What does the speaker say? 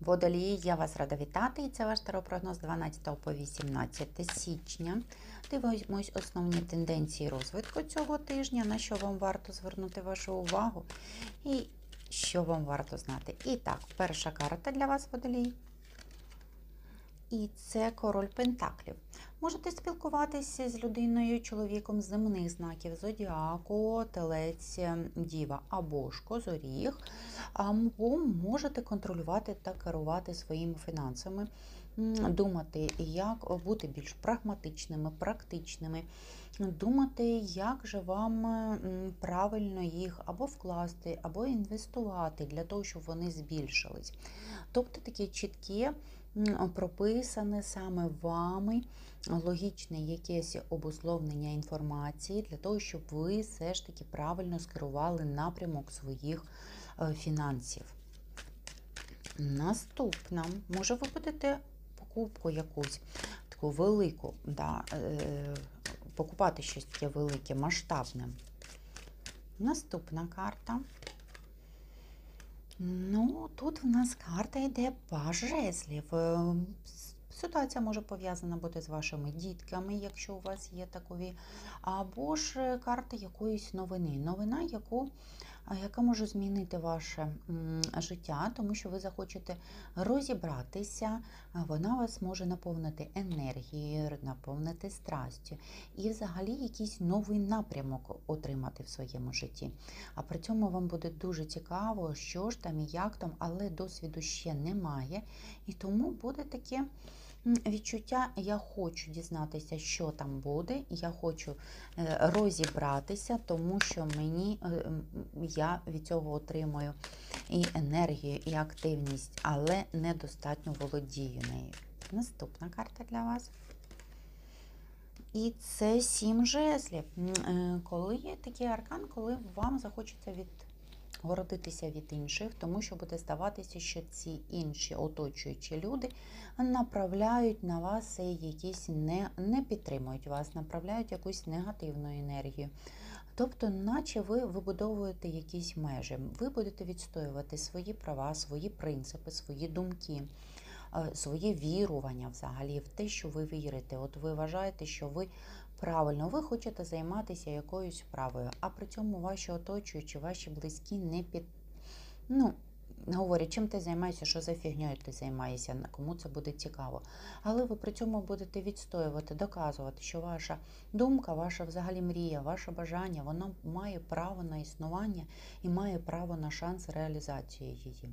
Водолії, я вас рада вітати. І це ваш таропрогноз 12 по 18 січня. Дивимось основні тенденції розвитку цього тижня, на що вам варто звернути вашу увагу і що вам варто знати. І так, перша карта для вас, водолій. І це король Пентаклів. Можете спілкуватися з людиною, чоловіком з земних знаків зодіаку, телець, діва або ж козоріг, можете контролювати та керувати своїми фінансами, думати, як бути більш прагматичними, практичними, думати, як же вам правильно їх або вкласти, або інвестувати для того, щоб вони збільшились. Тобто таке чітке прописане саме вами логічне якесь обусловлення інформації для того, щоб ви все ж таки правильно скерували напрямок своїх е, фінансів. Наступна, може, ви будете покупку якусь таку велику, да, е, покупати щось таке велике, масштабне. Наступна карта. Ну, тут в нас карта йде паж жезлів. Е, Ситуація може пов'язана бути з вашими дітками, якщо у вас є такові, або ж карта якоїсь новини. Новина, яку, яка може змінити ваше життя, тому що ви захочете розібратися, вона вас може наповнити енергією, наповнити страстю і взагалі якийсь новий напрямок отримати в своєму житті. А при цьому вам буде дуже цікаво, що ж там і як там, але досвіду ще немає. І тому буде таке відчуття, я хочу дізнатися, що там буде, я хочу е, розібратися, тому що мені е, я від цього отримую і енергію, і активність, але недостатньо володію нею. Наступна карта для вас. І це сім жезлів. Е, Коли є такий аркан, коли вам захочеться відгородитися від інших, тому що буде здаватися, що ці інші оточуючі люди направляють на вас якісь не, не підтримують вас, направляють якусь негативну енергію. Тобто, наче ви вибудовуєте якісь межі, ви будете відстоювати свої права, свої принципи, свої думки, е, своє вірування взагалі в те, що ви вірите. От ви вважаєте, що ви правильно, ви хочете займатися якоюсь справою, а при цьому ваші оточуючі, ваші близькі не під. Ну, говорять, чим ти займаєшся, що за фігньою ти займаєшся, кому це буде цікаво. Але ви при цьому будете відстоювати, доказувати, що ваша думка, ваша взагалі мрія, ваше бажання, воно має право на існування і має право на шанс реалізації її.